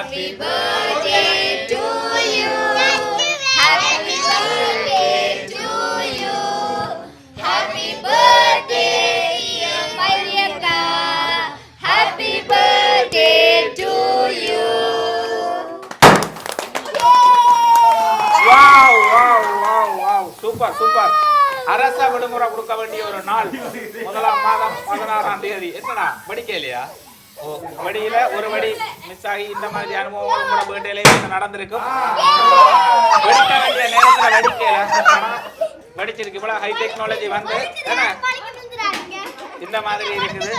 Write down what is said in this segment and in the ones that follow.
Happy birthday to you. Happy birthday to you. Happy birthday, dear Mayaka. Happy birthday to you. Wow, wow, wow, wow. Super, super. அரச விடுமுறை கொடுக்க வேண்டிய ஒரு நாள் முதலாம் மாதம் பதினாறாம் தேதி என்னடா படிக்கலையா ஓ வடியில ஒரு வடி மிஸ் ஆகி இந்த மாதிரி அனுபவம் கூட வீட்டிலேயே நடந்திருக்கும். வெடிக்க வேண்டிய நேரத்துல வெடிக்கல. வெடிச்சிருக்கு. இவ்வளவு ஹை டெக்னாலஜி வந்து என்ன? இந்த மாதிரி இருக்குது.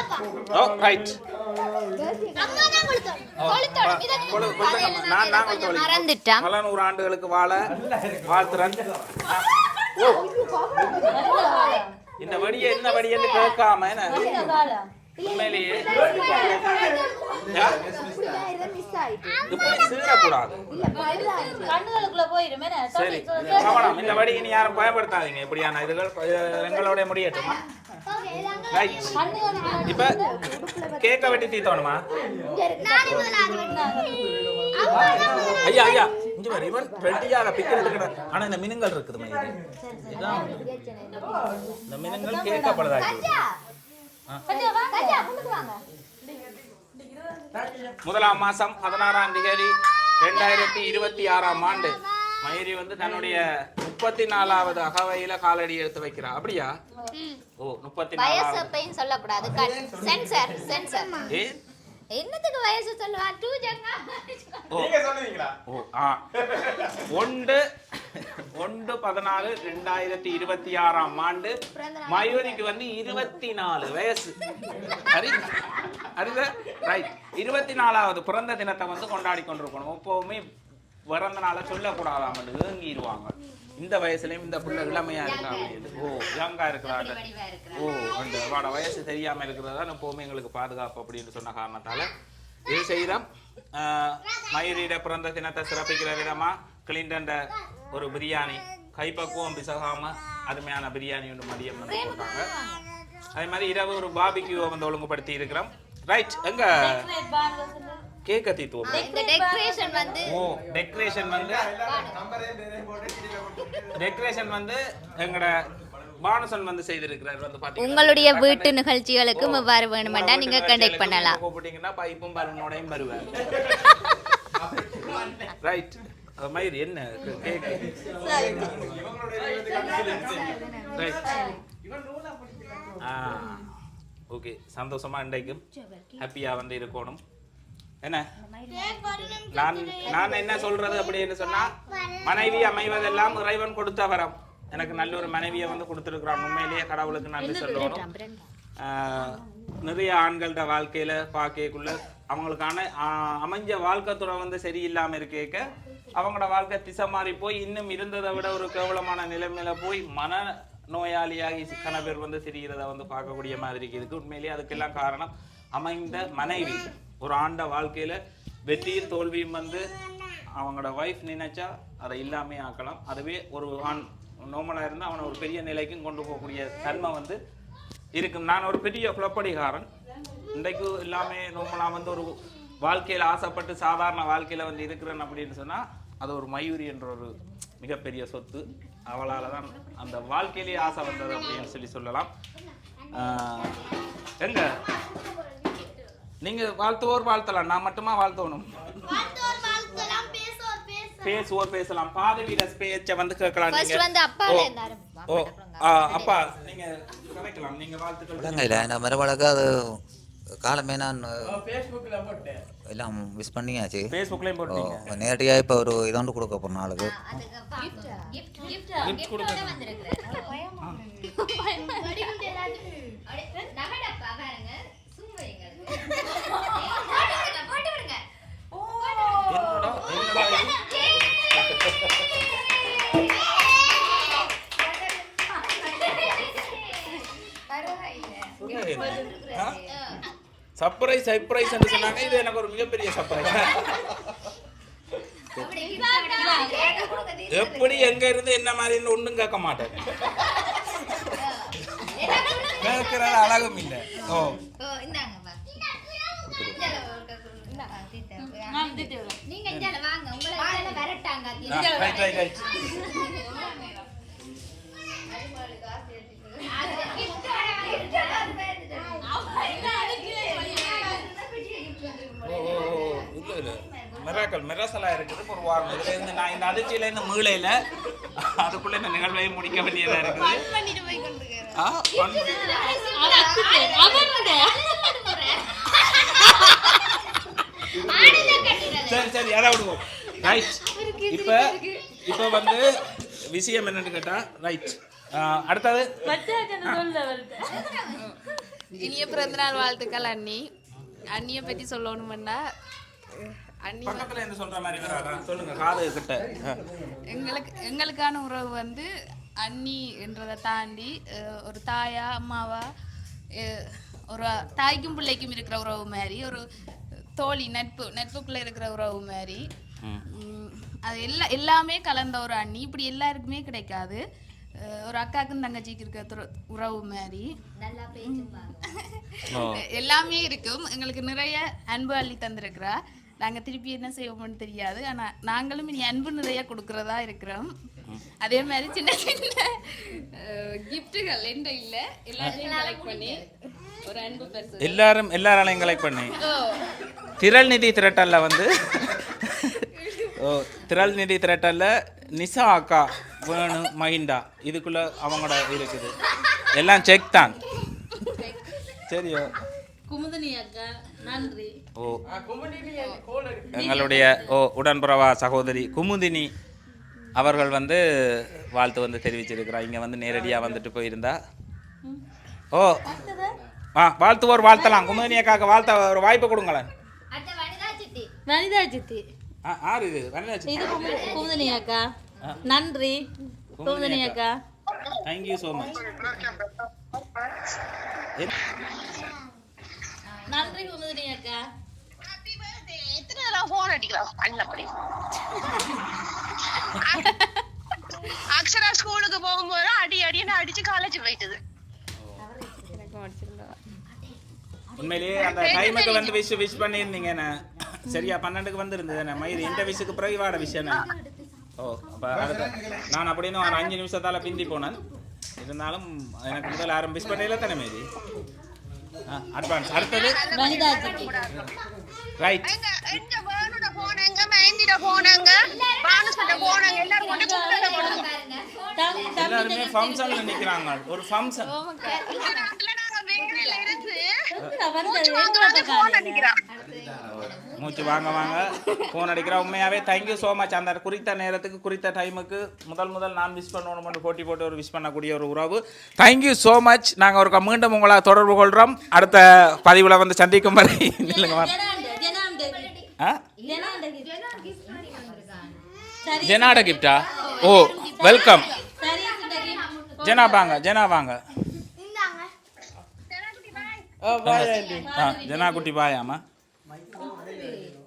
ஓ ரைட் நான் வழி. மறந்துட்டான். பல நூறு ஆண்டுகளுக்கு வாழ வாழ்த்துறேன். இந்த வடியை என்ன வடின்னு கேட்காம என்ன? உண்மையிலேயே. இந்த வடி இனி யாரும் பயன்படுத்தாதீங்க இப்படியான இதுகள் இது எங்களோட முடியட்டுமா? இப்ப கேக்க வெட்டி தீத்தோணுமா? ஐயா ஐயா இங்க இவன் வெட்டியாக பிக்கிறது கிட ஆனா இந்த மினுங்கள் இருக்குது இந்த மினுங்கள் கேட்கப்படுதாக்கி முதலாம் மாசம் பதினாறாம் தேதி ரெண்டாயிரத்தி இருபத்தி ஆறாம் ஆண்டு. மயூரி வந்து தன்னுடைய முப்பத்தி நாலாவது அகவையில காலடி எடுத்து வைக்கிறா. அப்படியா? ஓ முப்பத்தி நாலாவது சொல்லக்கூடாது. சென்சர் சென்சர் ஏ? என்னத்துக்கு வயசு சொல்லுவா? டூ ஜங்கா ஓ. ஓ ஆ. ஒன்று ஒன்று பதினாலு ரெண்டாயிரத்தி இருபத்தி ஆறாம் ஆண்டு மயூரிக்கு வந்து இருபத்தி நாலு வயசு அறிந்த ரைட் இருபத்தி நாலாவது பிறந்த தினத்தை வந்து கொண்டாடி கொண்டிருக்கணும். எப்பவுமே பிறந்த நாளை சொல்லக்கூடாதாம் ஏங்கிடுவாங்க இந்த வயசுலயும் இந்த பிள்ளை இளமையா இருக்காங்க ஓ யங்கா இருக்கிறாங்க ஓ அந்த அவட வயசு தெரியாம இருக்கிறதா எப்பவுமே எங்களுக்கு பாதுகாப்பு அப்படின்னு சொன்ன காரணத்தால இது செய்கிறோம் மயூரியிட பிறந்த தினத்தை சிறப்பிக்கிற விதமா கிளின்டன் ஒரு பிரியாணி கைப்பக்குவம் பிசகாம அருமையான பிரியாணி ஒன்று மதியம் வந்து போட்டாங்க அதே மாதிரி இரவு ஒரு பாபிக்யூவை வந்து ஒழுங்குபடுத்தி இருக்கிறோம். ரைட் எங்க? கேக்க தீத்துவோம் இந்த டெக்கரேஷன் வந்து ஓ டெக்கரேஷன் வந்து டெக்கரேஷன் வந்து எங்கட பானுசன் வந்து செய்திருக்கிறார் வந்து பாத்தீங்கன்னா. உங்களுடைய வீட்டு நிகழ்ச்சிகளுக்கும் இவ்வாறு வேணுமெண்டா நீங்க கண்டக்ட் பண்ணலாம். கூப்பிட்டீங்கன்னா பைப்பும் பலனோடையும் வருவார். ரைட் மயிர் என்ன கேக்? ரைட் ஆ ஓகே சந்தோஷமா இன்றைக்கும் ஹாப்பியா வந்து இருக்கணும். என்ன? நான் நான் என்ன சொல்றது அப்படின்னு சொன்னா மனைவி அமைவதெல்லாம் இறைவன் கொடுத்த வரம். எனக்கு நல்ல ஒரு மனைவியை வந்து கொடுத்துருக்குறான். உண்மையிலேயே கடவுளுக்கு நன்றி சொல்லணும். நிறைய ஆண்கள்ட வாழ்க்கையில பார்க்கக்குள்ள அவங்களுக்கான அமைஞ்ச வாழ்க்கை துறை வந்து சரியில்லாம இருக்கேக்க அவங்களோட வாழ்க்கை திசை மாறி போய் இன்னும் இருந்ததை விட ஒரு கேவலமான நிலைமையில போய் மன நோயாளியாகி சிக்கன பேர் வந்து சிரிகிறத வந்து பார்க்கக்கூடிய மாதிரி இருக்கு உண்மையிலேயே அதுக்கெல்லாம் காரணம் அமைந்த மனைவி. ஒரு ஆண்ட வாழ்க்கையில வெற்றியும் தோல்வியும் வந்து அவங்களோட ஒய்ஃப் நினைச்சா அதை இல்லாமே ஆக்கலாம். அதுவே ஒரு ஆண் நோமலாக இருந்தால் அவனை ஒரு பெரிய நிலைக்கும் கொண்டு போகக்கூடிய தன்மை வந்து இருக்கும். நான் ஒரு பெரிய குழப்படிகாரன். இன்றைக்கு எல்லாமே நோமலாக வந்து ஒரு வாழ்க்கையில் ஆசைப்பட்டு சாதாரண வாழ்க்கையில் வந்து இருக்கிறேன் அப்படின்னு சொன்னால் அது ஒரு மயூரி என்ற ஒரு மிகப்பெரிய சொத்து. அவளால் தான் அந்த வாழ்க்கையிலேயே ஆசை வந்தது அப்படின்னு சொல்லி சொல்லலாம். ஆஹ், எங்க? நீங்க வாழ்த்துவோர் வாழ்த்தலாம் நான் மட்டுமா வாழ்த்தணும்? பேசுவோர் பேசலாம். பாத வீரஸ் பேச்ச வந்து கேட்கலாம் நீங்க. வந்து அப்பால ஓ, இருந்தாரு. ஓ ஆ, அப்பா நீங்க கலைக்கலாம் நீங்க வாழ்த்துக்கள் நான் மறுபழக்க அது காலமே நான் எல்லாம் மிஸ் பண்ணியாச்சு. ஃபேஸ்புக்லயும் போட்டீங்க. நேரடியாக இப்போ ஒரு இதோண்டு கொடுக்க போகிறோம் நாளுக்கு. Gift gift gift surprise surprise என்று சொன்னாங்க. இது எனக்கு ஒரு மிகப்பெரிய சர்ப்ரைஸ் எப்படி எங்க இருந்து என்ன மாதிரி ஒண்ணும் கேட்க மாட்டேன். கேட்கறது அழகும் இல்லை. ஓ. இந்தாங்கப்பா நான் திட்டு விடுறேன். இந்தால வாங்க. உங்களை இந்தால விரட்டாங்க. மிராக்கல் மிராசலா இருக்குது. ஒரு வாரம். இதுல இருந்து நான் இந்த அதிர்ச்சியில இருந்து மீளையில அதுக்குள்ள இந்த நிகழ்வை முடிக்க வேண்டியதா இருக்குது. சரி சரி அதை விடுவோம். ரைட் இப்போ இப்போ வந்து விஷயம் என்னன்னு கேட்டா ரைட் அடுத்தது? இனிய பிறந்தநாள் வாழ்த்துக்கள் அண்ணி. அண்ணியை பற்றி சொல்லணுமெண்டா அண்ணி பக்கத்துல இருந்து சொல்ற மாதிரி வராதா சொல்லுங்க காது கிட்ட. ஆ. எங்களுக்கு எங்களுக்கான உறவு வந்து அண்ணி என்றதை தாண்டி ஒரு தாயா அம்மாவா ஒரு தாய்க்கும் பிள்ளைக்கும் இருக்கிற உறவு மாதிரி ஒரு தோழி நட்பு நட்புக்குள்ள இருக்கிற உறவு மாதிரி அது எல்லா எல்லாமே கலந்த ஒரு அண்ணி. இப்படி எல்லாருக்குமே கிடைக்காது. ஒரு அக்காக்கும் தங்கச்சிக்கு இருக்கிற உறவு மாதிரி எல்லாமே இருக்கும். எங்களுக்கு நிறைய அன்பு அள்ளி தந்திருக்கிறா. நாங்க திருப்பி என்ன செய்வோம்னு தெரியாது. ஆனா நாங்களும் இனி அன்பு நிறைய கொடுக்கறதா இருக்கிறோம். அதே மாதிரி சின்ன சின்ன கிஃப்ட்டுகள் என்ற இல்ல. எல்லாத்தையும் கலெக்ட் பண்ணி. எல்லாரும் எல்லாராலையும் கலெக்ட் பண்ணி. திரள் நிதி திரட்டல்ல வந்து. ஓ திரள் நிதி திரட்டல்ல நிசா அக்கா வேணு மஹிண்டா இதுக்குள்ள அவங்களோட இருக்குது. எல்லாம் செக் தான். சரியோ. குமுதினி அக்கா நன்றி. ஓ. எங்களுடைய ஓ உடன்பிறவா சகோதரி குமுதினி அவர்கள் வந்து வாழ்த்து வந்து தெரிவிச்சிருக்கிறா. இங்கே வந்து நேரடியாக வந்துட்டு போயிருந்தா. ஓ. ஆ வாழ்த்துவோர் வாழ்த்தலாம் குமுதினி அக்காக்கு வாழ்த்த ஒரு வாய்ப்பு கொடுங்களேன் வனிதா சித்தி வனிதா ஆ ஆறு இது வரலாச்சு இது குமு- குமுதினி அக்கா நன்றி குமுதினி அக்கா தேங்க்யூ ஸோ மச் நன்றி குமுதினி அக்கா எத்தனை தடவை போன் அடிக்கலாம் பண்ணப்படி அக்ஷரா ஸ்கூலுக்கு போகும்போது அடி அடின்னு அடிச்சு காலேஜ் போயிட்டது உண்மையிலேயே அந்த டைமுக்கு வந்து விஷ் விஷ் பண்ணியிருந்தீங்க என்ன? சரியா பன்னெண்டுக்கு வந்திருந்தது என்ன? மயிர் இந்த விஷயத்துக்கு பிறகு வாட விஷயம் என்ன? ஓ அப்போ அடுத்த நான் அப்படின்னு ஒரு அஞ்சு நிமிஷத்தால் பிந்தி போனேன். இருந்தாலும் எனக்கு முதல்ல யாரும் விஷ் பண்ணல தானே மீதி அட்வான்ஸ் அடுத்தது? ரைட் எல்லாரும் ஃபங்க்ஷனில் நிற்கிறாங்க ஒரு ஃபங்க்ஷன் நாட்டுல நாங்க வேலையில இருந்து வந்தது வாங்காத போன் அடிக்கிறோம் மூச்சு வாங்க வாங்க ஃபோன் அடிக்கிறா. உண்மையாகவே தேங்க்யூ ஸோ மச் அந்த குறித்த நேரத்துக்கு குறித்த டைமுக்கு முதல் முதல் நான் விஷ் பண்ணணும்னு போட்டி போட்டு ஒரு விஷ் பண்ணக்கூடிய ஒரு உறவு. தேங்க்யூ ஸோ மச் நாங்கள் ஒரு மீண்டும் உங்களை தொடர்பு கொள்கிறோம் அடுத்த பதிவில் வந்து சந்திக்கும் வரை சரி ஜெனாட கிஃப்டா ஓ வெல்கம் ஜெனா வாங்க ஜெனா வாங்க. ஜெனா குட்டி பாயாமா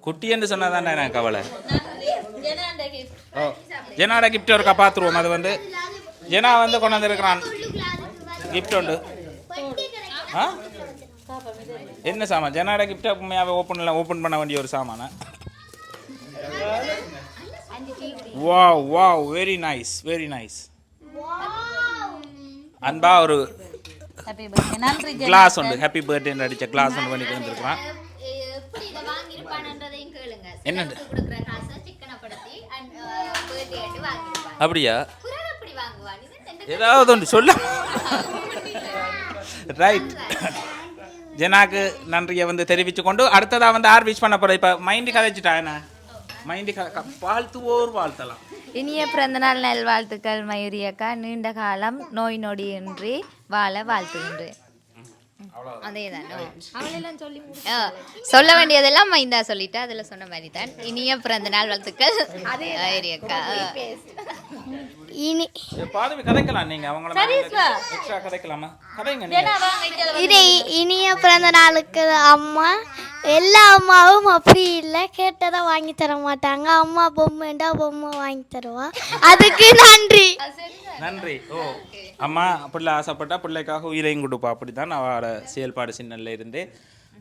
குட்டி என்று சொன்னதானே எனக்கு கவலை. ஓ ஜெனாட கிஃப்ட் ஒருக்கா பார்த்துருவோம் அது வந்து ஜெனா வந்து கொண்டு வந்திருக்கிறான் கிஃப்ட் உண்டு. ஆ? என்ன சாமான்? ஜெனாட கிஃப்ட் உண்மையாகவே ஓப்பனில் ஓப்பன் பண்ண வேண்டிய ஒரு சாமானா? வா வா வெரி நைஸ் வெரி நைஸ் அன்பா ஒரு Happy birthday. நன்றி ஜெனா. கிளாஸ் உண்டு ஹாப்பி பர்த்டேன்னு அடிச்ச கிளாஸ் ஒன்று பண்ணிட்டு வந்திருக்கிறான் எப்படி இதை வாங்கியிருப்பானன்றதையும் கேளுங்க. என்னண்டு? சிக்கனுக்கு கொடுக்குற காசை சிக்கனப்படுத்தி அண்ட் பர்த்டே ஆட்டு வாங்கியிருப்பான். அப்படியா? வாங்குவான்? ரெண்டு ஏதாவது ஒன்று சொல்ல. ரைட் ஜெனாக்கு நன்றியை வந்து தெரிவித்து கொண்டு அடுத்ததா வந்து ஆர் விஷ் பண்ண போகிறேன் இப்போ மைண்டு கதைச்சிட்டா என்ன? மைண்டு வாழ்த்துவோர் வாழ்த்தலாம் இனிய பிறந்தநாள் நல்வாழ்த்துக்கள் மயூரி அக்கா நீண்ட காலம் நோய் நொடியின்றி வாழ வாழ்த்துகின்றேன் அதேதான் அவளெல்லாம் சொல்லி சொல்ல வேண்டியதெல்லாம் மைந்தா சொல்லிட்டா அதில் சொன்ன மாதிரி தான் இனிய பிறந்த நாள் வாழ்த்துக்கள் மயூரி அக்கா இனி பாதவி கதைக்கலாம் நீங்க அவங்கள எக்ஸ்ட்ரா கதைக்கலாமா கதைங்க நீங்க இது இனிய பிறந்த நாளுக்கு அம்மா எல்லா அம்மாவும் அப்படி இல்லை. கேட்டதை வாங்கி தர மாட்டாங்க. அம்மா பொம்மைண்டா பொம்மை வாங்கி தருவா. அதுக்கு நன்றி. நன்றி. ஓ அம்மா பிள்ளை ஆசைப்பட்டா பிள்ளைக்காக உயிரையும் கொடுப்பா. அப்படிதான் அவளோட செயல்பாடு சின்னல்ல இருந்து.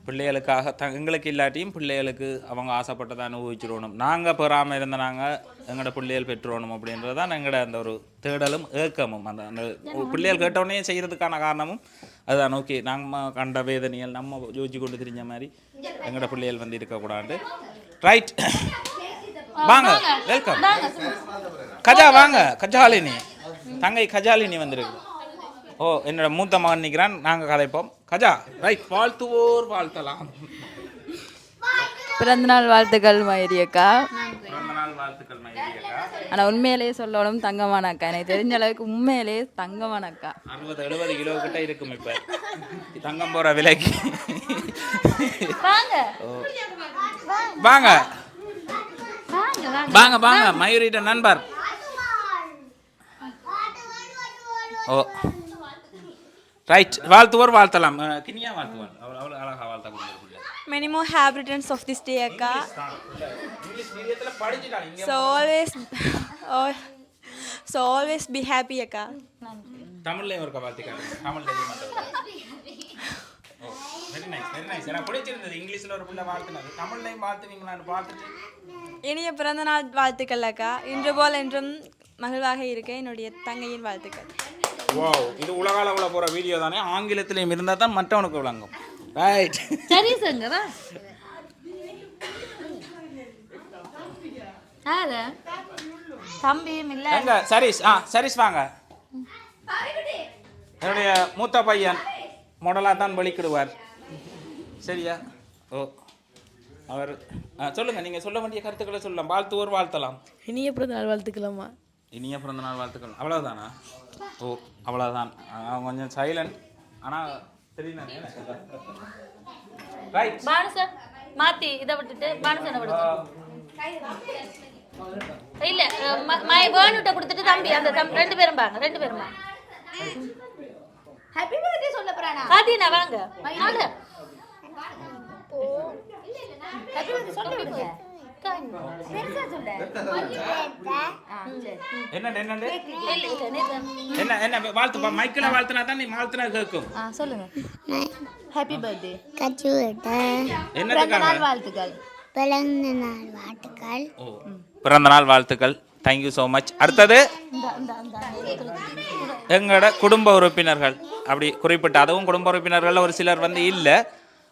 பிள்ளைகளுக்காக த எங்களுக்கு இல்லாட்டியும் பிள்ளைகளுக்கு அவங்க ஆசைப்பட்டதை அனுபவிச்சிடணும் நாங்கள் பெறாமல் இருந்த நாங்கள் எங்களோட பிள்ளைகள் பெற்றுடணும் அப்படின்றது தான் எங்களோட அந்த ஒரு தேடலும் ஏக்கமும். அந்த அந்த பிள்ளைகள் கேட்டவுடனே செய்கிறதுக்கான காரணமும் அதுதான் ஓகே நம்ம கண்ட வேதனைகள் நம்ம யோசிச்சு கொண்டு திரிஞ்ச மாதிரி எங்களோட பிள்ளைகள் வந்து இருக்கக்கூடாது. ரைட் வாங்க வெல்கம் கஜா வாங்க. கஜாலினி. தங்கை கஜாலினி வந்திருக்கு. ஓ என்னோட மூத்த மகன் நிற்கிறான் நாங்கள் கதைப்போம். கஜா ரைட் வாழ்த்துவோர் வாழ்த்தலாம். பிறந்தநாள் வாழ்த்துக்கள் மயிரி அக்கா ஆனால் உண்மையிலேயே சொல்லணும் தங்கமான அக்கா எனக்கு தெரிஞ்ச அளவுக்கு உண்மையிலேயே தங்கமான அக்கா அறுபது எழுபது கிலோ கிட்ட இருக்கும் இப்போ தங்கம் போகிற விலைக்கு. வாங்க வாங்க வாங்க மயூரிட்ட நண்பர் ஓ ரைட் வாழ்த்துவோர் வாழ்த்தலாம். கினியா வாழ்த்துவாள். அவள் அவ்வளோ அழகாக வாழ்த்த கொடுக்குறது Many more happy returns of this day, Akka. So always, oh, so always be happy, Akka. தமிழ்லையும் இருக்க வாழ்த்துக்காங்க. தமிழ் தெரியும் oh very nice very nice எனக்கு பிடிச்சிருந்தது. இங்கிலீஷில் ஒரு பிள்ளை வாழ்த்துனது. தமிழ்லையும் வாழ்த்துவீங்களான்னு பார்த்துட்டு இனிய பிறந்த நாள் வாழ்த்துக்கள் அக்கா. இன்று போல் என்றும் மகிழ்வாக இருக்க என்னுடைய தங்கையின் வாழ்த்துக்கள். வாவ் இது உலக அளவில் போகிற வீடியோ தானே? ஆங்கிலத்திலையும் இருந்தால் தான் மற்றவனுக்கு விளங்கும். ரைட் சரி சங்கரா. யாரு? தம்பியும் இல்லை. எங்க? சரிஸ் ஆ சரிஸ் வாங்க. என்னுடைய மூத்த பையன் மாடலாக தான் வெளிக்கிடுவார் சரியா? ஓ அவர் சொல்லுங்க நீங்க சொல்ல வேண்டிய கருத்துக்களை சொல்லலாம். வாழ்த்துவோர் வாழ்த்தலாம். இனிய பிறந்த நாள் வாழ்த்துக்கலாமா இனிய பிறந்த நாள் வாழ்த்துக்கள். அவ்வளவுதானா? ஓ அவ்வளவுதான். அவன் கொஞ்சம் சைலண்ட் ஆனால் தெரியும் ரைட் பானுசன் மாத்தி இதை விட்டுட்டு பானுசனை விடுங்க இல்ல மை வேணுட்ட கொடுத்துட்டு தம்பி அந்த தம்பி ரெண்டு பேரும் பாங்க ரெண்டு பேரும் வாங்க ஹாப்பி பர்த்டே சொல்ல போறானா? காத்தினா வாங்க. வாங்க ஹாப்பி பர்த்டே சொல்ல விடுங்க. என்ன என்ன வாழ்த்து மைக்கில் வாழ்த்துனா தான் நீ வாழ்த்துனா கேட்கும் ஆ சொல்லுங்க ஹாப்பி பர்த்டே நாள் வாழ்த்துக்கள் பிறந்த நாள் வாழ்த்துக்கள் ஓ பிறந்த நாள் வாழ்த்துக்கள் தேங்க்யூ ஸோ மச் அடுத்தது எங்களோட குடும்ப உறுப்பினர்கள். அப்படி குறிப்பிட்ட அதுவும் குடும்ப உறுப்பினர்கள் ஒரு சிலர் வந்து இல்லை.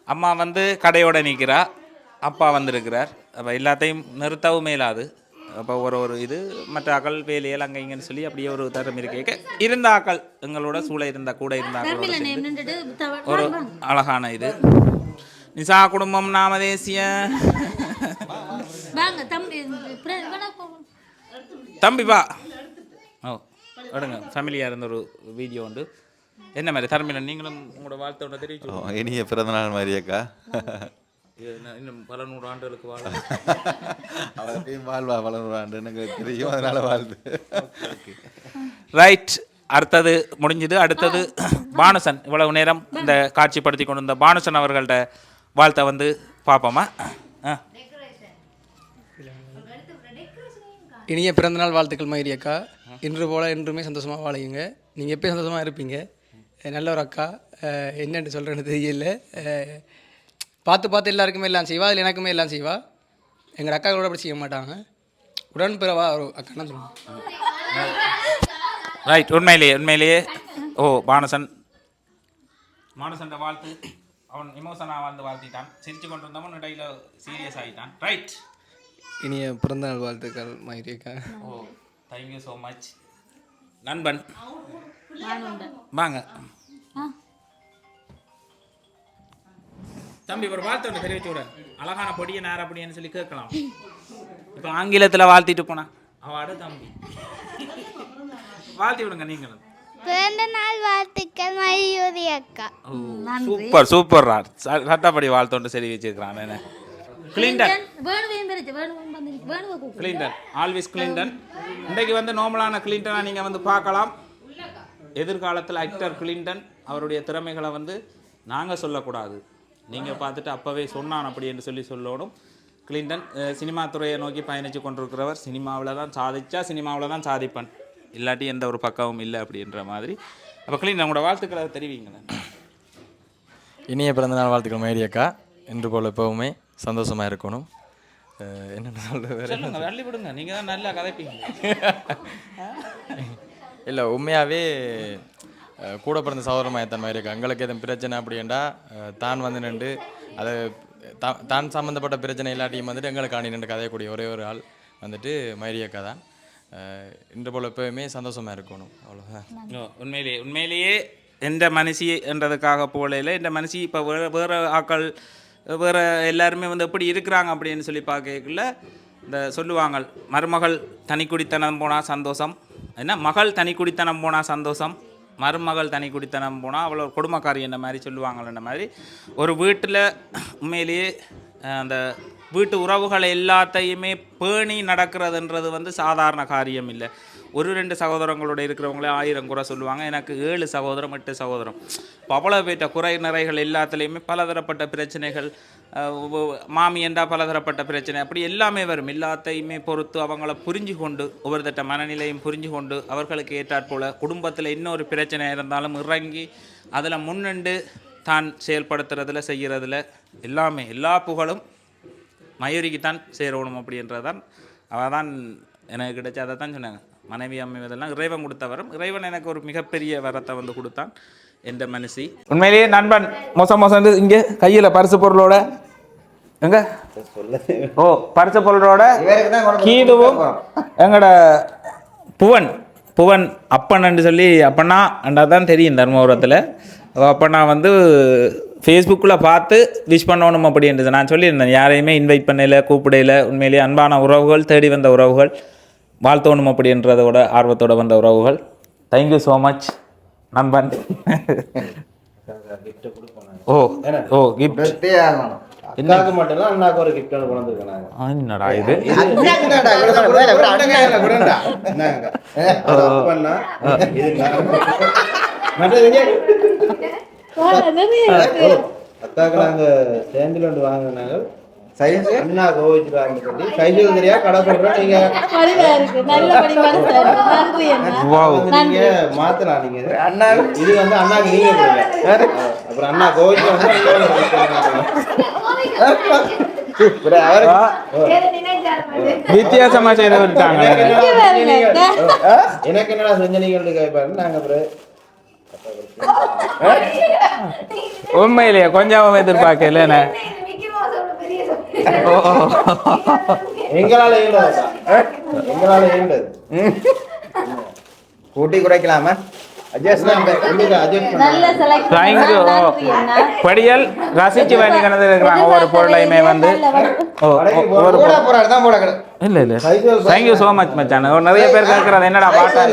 அம்மா வந்து கடையோட நிற்கிறா அப்பா வந்திருக்கிறார். அப்போ எல்லாத்தையும் நிறுத்தவும் மேலாது. அப்போ ஒரு ஒரு இது மற்ற ஆக்கள் வேலையல் அங்கே இங்கன்னு சொல்லி அப்படியே ஒரு தரம் இருக்கேக்க இருந்த ஆக்கள் எங்களோட சூழ இருந்த கூட இருந்த ஆக்களோட சேர்ந்து நின்றுட்டு தவ- ஒரு அழகான இது. நிசா குடும்பம் நாமதேசிய. வாங்க தம்பி வா. ஓ எடுங்க. ஃபேமிலியாக இருந்த ஒரு வீடியோ உண்டு. என்ன மாதிரி தரமில்ல நீங்களும் உங்களோட வாழ்த்தோட தெரிவிச்சு இனிய பிறந்தநாள் மாதிரியாக்கா இன்னும் பல நூறு ஆண்டுகளுக்கு வாழ. அவரையும் வாழ்வா வளர்வாண்டு எனக்கு தெரியும் அதனால வாழ்த்து ரைட் அடுத்தது முடிஞ்சது. அடுத்தது பானுசன். இவ்வளவு நேரம் இந்த காட்சிப்படுத்தி கொண்டிருந்த பானுசன் அவர்கள்ட்ட வாழ்த்தை வந்து பார்ப்போமா? ஆ. இனிய பிறந்தநாள் வாழ்த்துக்கள் மகிரி அக்கா இன்று போல என்றுமே சந்தோஷமாக வாழையுங்க நீங்கள் எப்பயும் சந்தோஷமாக இருப்பீங்க. நல்ல ஒரு அக்கா என்னன்னு சொல்கிறேன்னு தெரியல. பார்த்து பார்த்து எல்லாருக்குமே எல்லாம் செய்வா அதில் எனக்குமே எல்லாம் செய்வா. எங்கள் அக்கா கூட அப்படி செய்ய மாட்டாங்க. உடன் பிறவா ஒரு அக்கான்னு சொல்லுவாங்க ரைட் உண்மையிலேயே உண்மையிலேயே. ஓ பானசன். மானசன் வாழ்த்து. அவன் இமோஷனாக வந்து வாழ்த்திட்டான். சிரிச்சு கொண்டு இருந்தவன் இடையில சீரியஸ் ஆகிட்டான் ரைட் இனிய பிறந்தநாள் வாழ்த்துக்கள் மகிரி அக்கா ஓ தேங்க்யூ ஸோ மச் நண்பன். வாங்க. தம்பி ஒரு வாழ்த்து ஒன்று தெரிவிச்சு விட. அழகான பொடியை நேர பொடியன்னு சொல்லி கேட்கலாம். இப்போ ஆங்கிலத்தில் வாழ்த்திட்டு போனா. அவாடு தம்பி. வாழ்த்தி விடுங்க நீங்களும். பிறந்த நாள் வாழ்த்துக்கள் மயூரி அக்கா. சூப்பர் சூப்பர் சட்டப்படி வாழ்த்தோண்டு சரி வச்சிருக்கிறான் என்ன கூப்பிடு. கிளின்டன். Always Clinton. இன்றைக்கு வந்து நார்மலான கிளின்டனை நீங்கள் வந்து பார்க்கலாம். எதிர்காலத்தில் ஆக்டர் கிளின்டன். அவருடைய திறமைகளை வந்து நாங்கள் சொல்லக்கூடாது. நீங்கள் பார்த்துட்டு அப்போவே சொன்னான் அப்படி என்று சொல்லி சொல்லணும். கிளின்டன் சினிமா துறையை நோக்கி பயணித்து கொண்டிருக்கிறவர் சினிமாவில் தான் சாதிச்சா சினிமாவில் தான் சாதிப்பன். இல்லாட்டி எந்த ஒரு பக்கமும் இல்லை அப்படின்ற மாதிரி. அப்போ கிளின்டன் உங்களோட வாழ்த்துக்களை தெரிவிங்களேன் இனிய பிறந்தநாள் வாழ்த்துக்கள் மயிரி அக்கா. இன்று போல் எப்பவுமே சந்தோஷமாக இருக்கணும். என்னென்ன சொல்லுங்க விடுங்க. நீங்க தான் நல்லா கதைப்பீங்க. இல்லை உண்மையாகவே கூட பிறந்த சகோதரமாக எத்தனை மாதிரி இருக்கு. எங்களுக்கு எதுவும் பிரச்சனை அப்படின்டா தான் வந்து நின்று அதை தான் சம்மந்தப்பட்ட பிரச்சனை எல்லாத்தையும் வந்துட்டு எங்களுக்கு ஆணி நின்று கதையக்கூடிய ஒரே ஒரு ஆள் வந்துட்டு மயிரியக்கா தான். இன்று போல் எப்பவுமே சந்தோஷமாக இருக்கணும். அவ்வளோதான் உண்மையிலேயே உண்மையிலேயே எந்த மனசி என்றதுக்காக போலையில் இந்த மனசி இப்போ வேறு வேறு ஆக்கள் வேறு எல்லாருமே வந்து எப்படி இருக்கிறாங்க அப்படின்னு சொல்லி பார்க்கல இந்த சொல்லுவாங்க மருமகள் தனிக்குடித்தனம் போனால் சந்தோஷம். என்ன? மகள் தனிக்குடித்தனம் போனால் சந்தோஷம். மருமகள் தனி குடித்தனம் போனால் அவ்வளோ கொடுமக்காரி என்ன மாதிரி சொல்லுவாங்கன்ற மாதிரி. ஒரு வீட்டில் உண்மையிலேயே அந்த வீட்டு உறவுகள் எல்லாத்தையுமே பேணி நடக்கிறதுன்றது வந்து சாதாரண காரியம் இல்லை. ஒரு ரெண்டு சகோதரங்களோட இருக்கிறவங்களே ஆயிரம் குறை சொல்லுவாங்க. எனக்கு ஏழு சகோதரம் எட்டு சகோதரம். இப்போ அவ்வளோ பேட்ட குறை நிறைகள் எல்லாத்துலேயுமே பலதரப்பட்ட பிரச்சனைகள் ஒவ்வொ- மாமி என்றால் பலதரப்பட்ட பிரச்சனை. அப்படி எல்லாமே வரும். எல்லாத்தையுமே பொறுத்து அவங்கள புரிஞ்சு கொண்டு ஒவ்வொருத்தட்ட மனநிலையும் புரிஞ்சு கொண்டு அவர்களுக்கு ஏற்றாற்போல் குடும்பத்தில் இன்னொரு பிரச்சனை இருந்தாலும் இறங்கி அதில் முன்னின்று தான் செயல்படுத்துறதுல செய்கிறதுல எல்லாமே எல்லா புகழும் மயூரிக்கு தான் சேரணும் அப்படின்றதான். அவள் தான் எனக்கு கிடைச்ச அதை தான் சொன்னாங்க. மனைவி அமைவதெல்லாம் இறைவன் கொடுத்த வரம். இறைவன் எனக்கு ஒரு மிகப்பெரிய வரத்தை வந்து கொடுத்தான். என்ற மனுஷி? உண்மையிலேயே நண்பன் மோசம் மோசம் இங்கே கையில் பரிசு பொருளோட. எங்க? ஓ பரிசு பொருளோட கீதுவும் எங்கட புவன் புவன் அப்பன்னு சொல்லி அப்பனா அண்டா தான் தெரியும் தர்மபுரத்தில். அப்பனா வந்து ஃபேஸ்புக்கில் பார்த்து விஷ் பண்ணணும் அப்படின்றது நான் சொல்லியிருந்தேன். யாரையுமே இன்வைட் பண்ணல கூப்பிடையில உண்மையிலேயே அன்பான உறவுகள் தேடி வந்த உறவுகள். வாழ்த்தோணும் அப்படின்றதோட ஆர்வத்தோட வந்த உறவுகள். தேங்க்யூ ஸோ மச் நண்பன். ஓ ஓ கிஃப்ட் என்னடா இது? அக்காவுக்கு நாங்க சேந்தில் ஒன்று வாங்கினாங்க சைஸ் அண்ணா கோவிச்சு வாங்கி சொல்லி சைஸ் தெரியா கடை சொல்றோம் நீங்க வாவ் நீங்க மாத்தலாம் நீங்க. அண்ணா. இது வந்து அண்ணாக்கு நீங்க கொடுங்க. அப்புறம் அண்ணா கோவிச்சு வந்து அப்புறம் அவருக்கு வித்தியாசமா செய்து விட்டாங்க எனக்கு என்னடா செஞ்சனீங்கன்னு கேட்பாரு நாங்க அப்புறம் உண்மையிலேயே கொஞ்சம் எதிர்பார்க்கல. எங்களால இயண்டது எங்களால இயண்டது கூட்டி குறைக்கலாமா? படியல் ரசிச்சு வேண்டி கணது இருக்கிறாங்க. ஒவ்வொரு பொருளையுமே வந்து. கடை. இல்ல இல்ல. தேங்க்யூ ஸோ மச் மச்சான். ஒரு நிறைய பேர் கேட்கறது என்னடா பாட்டா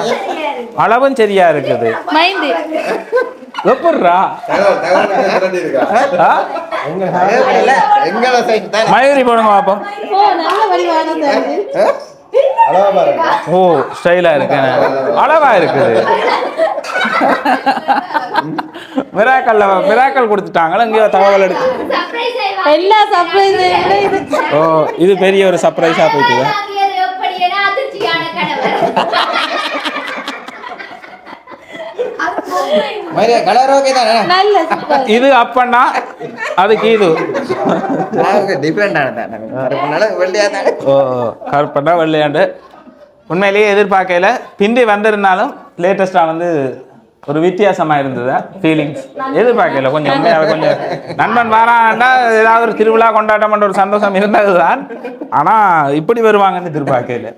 அளவும் சரியா இருக்குது. மைந்து எப்படிரா மயூரி போடுங்க பாப்போம். ஓ ஸ்டைலா இருக்கு. அளவா இருக்குது. மிராக்கல்ல மிராக்கல் கொடுத்துட்டாங்களா? இங்கேயோ தகவல் எடுத்து. எல்லா சர்ப்ரைஸ் இது ஓ இது பெரிய ஒரு சர்ப்ரைஸா போயிட்டு கலர் ஓகே தானே? நல்ல சூப்பர் இது அப்பன்னா அதுக்கு இது. ஓ கருப்பண்ணா வெள்ளையாண்டு. உண்மையிலேயே எதிர்பார்க்கையில பிந்தி வந்திருந்தாலும் லேட்டஸ்டாக வந்து ஒரு வித்தியாசமா இருந்தது ஃபீலிங்ஸ் எதிர்பார்க்கல கொஞ்சம் உண்மையாக கொஞ்சம். நண்பன் வரான்னா ஏதாவது ஒரு திருவிழா கொண்டாட்டம் ஒரு சந்தோஷம் இருந்தது தான் ஆனால் இப்படி வருவாங்கன்னு எதிர்பார்க்கல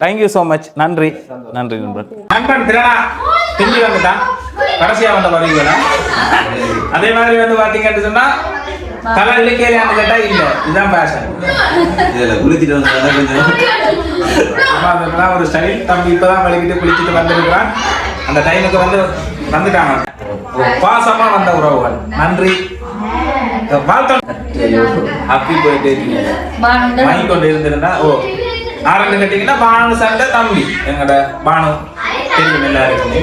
தேங்க்யூ ஸோ மச் நன்றி. நன்றி நண்பன் நண்பன் திறனா பிந்தி வந்துட்டான். கடைசியாக வந்த வருவீங்களா அதே மாதிரி வந்து பார்த்தீங்கன்னு சொன்னா தலை இழுக்கையிலான்னு கேட்டால் இல்லை. இதுதான் ஃபேஷன் இதில் குளிச்சுட்டு வந்ததால கொஞ்சம் அதெல்லாம் ஒரு ஸ்டைல் தம்பி இப்பதான் வலிக்கிட்டு குளிச்சுட்டு வந்திருக்கிறான். அந்த டைமுக்கு வந்து வந்துட்டாங்க பாசமா வந்த உறவுகள். நன்றி. வாழ்த்தம் ஹாப்பி பர்த்டே வாங்கி கொண்டு இருந்திருந்தா ஓ ஆரண்டு கேட்டீங்கன்னா பானு சண்டை தம்பி. எங்கட பானு? தெரியும் எல்லாருக்குமே.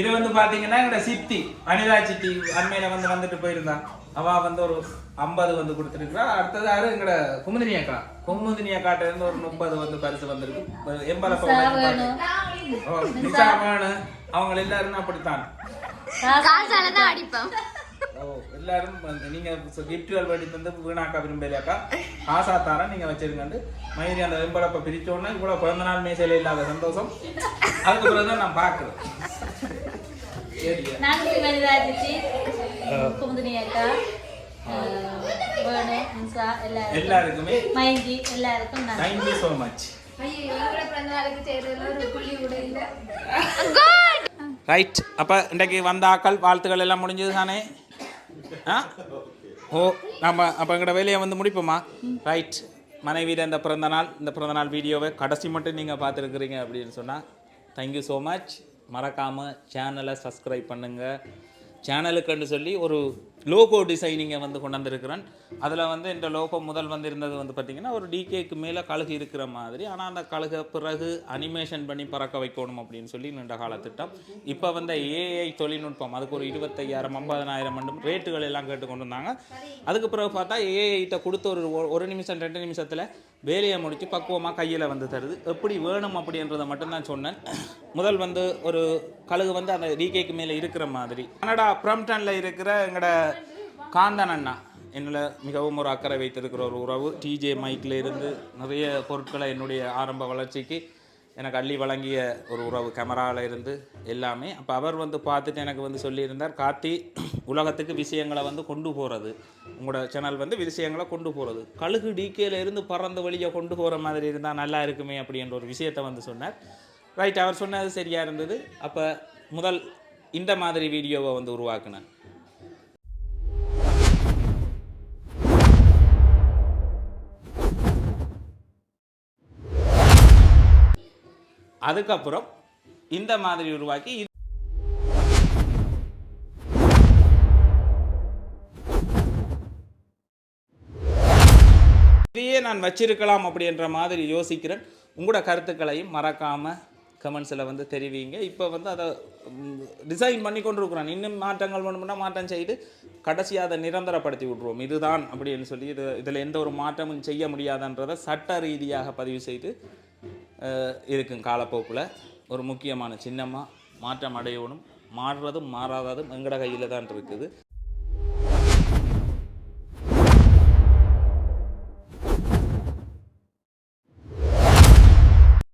இது வந்து பாத்தீங்கன்னா எங்கட சித்தி வனிதா சித்தி அண்மையில வந்து வந்துட்டு போயிருந்தா. அவ வந்து ஒரு ஐம்பது வந்து கொடுத்துருக்கா அடுத்தது யாரு? எங்கட குமுதினி அக்கா. குமுதினி அக்காட்ட இருந்து ஒரு முப்பது வந்து பரிசு வந்திருக்கு. வேணு அவங்க எல்லாரும் அப்படித்தான். அடிப்போம். எல்லாரும் வந்து நீங்க கிஃப்ட்கள் வேண்டி தந்து வீணாக்கா விரும்பலையாக்கா? ஆசா தாரன் நீங்க வச்சிருக்கண்டு மயிரி அந்த வெம்பளப்பை பிரிச்சோன்னே இவ்வளோ பிறந்த நாள் மேசையில் இல்லாத சந்தோஷம். அதுக்கு பிறகு தான் நான் பார்க்குறேன். நன்றி குமுதினி அக்கா வேணு எல்லாருக்கும். எல்லாருக்குமே மைஞ்சி எல்லாருக்கும் நன்றி. ஸோ மச் ரைட் அப்போ இன்றைக்கு வந்த ஆக்கள் வாழ்த்துக்கள் எல்லாம் முடிஞ்சது தானே? ஆ? ஓ நம்ம அப்போ எங்களோட வேலையை வந்து முடிப்போமா? ரைட் மனைவியில் இந்த பிறந்த நாள். இந்த பிறந்தநாள் வீடியோவை கடைசி மட்டும் நீங்கள் பார்த்துருக்குறீங்க அப்படின்னு சொன்னால் தேங்க்யூ ஸோ மச் மறக்காமல் சேனலை சப்ஸ்கிரைப் பண்ணுங்கள் சேனலுக்குன்னு சொல்லி ஒரு லோகோ டிசைனிங்கை வந்து கொண்டாந்துருக்கிறேன். அதில் வந்து இந்த லோகோ முதல் வந்து இருந்தது வந்து பார்த்திங்கன்னா ஒரு டிகேக்கு மேலே கழுகு இருக்கிற மாதிரி. ஆனால் அந்த கழுகை பிறகு அனிமேஷன் பண்ணி பறக்க வைக்கணும் அப்படின்னு சொல்லி நீண்ட கால திட்டம். இப்போ வந்த ஏஐ தொழில்நுட்பம் அதுக்கு ஒரு இருபத்தையாயிரம் ஐம்பதனாயிரம் மட்டும் ரேட்டுகள் எல்லாம் கேட்டு கொண்டு வந்தாங்க அதுக்கு பிறகு பார்த்தா ஏஐட்ட கொடுத்த ஒரு ஒரு நிமிஷம் ரெண்டு நிமிஷத்தில் வேலையை முடித்து பக்குவமாக கையில் வந்து தருது. எப்படி வேணும் அப்படின்றத மட்டும்தான் சொன்னேன். முதல் வந்து ஒரு கழுகு வந்து அந்த டிகேக்கு மேலே இருக்கிற மாதிரி. கனடா ப்ரம்டனில் இருக்கிற எங்களோட காந்தன் அண்ணா என்னில் மிகவும் ஒரு அக்கறை வைத்திருக்கிற ஒரு உறவு. டிஜே மைக்கில் இருந்து நிறைய பொருட்களை என்னுடைய ஆரம்ப வளர்ச்சிக்கு எனக்கு அள்ளி வழங்கிய ஒரு உறவு கேமராவில் இருந்து எல்லாமே. அப்போ அவர் வந்து பார்த்துட்டு எனக்கு வந்து சொல்லியிருந்தார் கார்த்தி உலகத்துக்கு விஷயங்களை வந்து கொண்டு போகிறது உங்களோட சேனல் வந்து விஷயங்களை கொண்டு போகிறது கழுகு டிகேலேருந்து பறந்து வழியை கொண்டு போகிற மாதிரி இருந்தால் நல்லா இருக்குமே அப்படின்ற ஒரு விஷயத்தை வந்து சொன்னார். ரைட் அவர் சொன்னது சரியாக இருந்தது. அப்போ முதல் இந்த மாதிரி வீடியோவை வந்து உருவாக்குனேன். அதுக்கப்புறம் இந்த மாதிரி உருவாக்கி இதையே நான் வச்சிருக்கலாம் அப்படின்ற மாதிரி யோசிக்கிறேன். உங்களோட கருத்துக்களையும் மறக்காமல் கமெண்ட்ஸில் வந்து தெரிவிங்க. இப்போ வந்து அதை டிசைன் பண்ணி கொண்டு இருக்கிறான் இன்னும் மாற்றங்கள் வேணும்னா மாற்றம் செய்து கடைசியாக அதை நிரந்தரப்படுத்தி விட்ருவோம் இதுதான் அப்படின்னு சொல்லி இது இதில் எந்த ஒரு மாற்றமும் செய்ய முடியாதுன்றதை சட்ட ரீதியாக பதிவு செய்து இருக்கும் காலப்போக்கில். ஒரு முக்கியமான சின்னமாக மாற்றம் அடையணும். மாறுறதும் மாறாததும் எங்களோட கையில் தான் இருக்குது.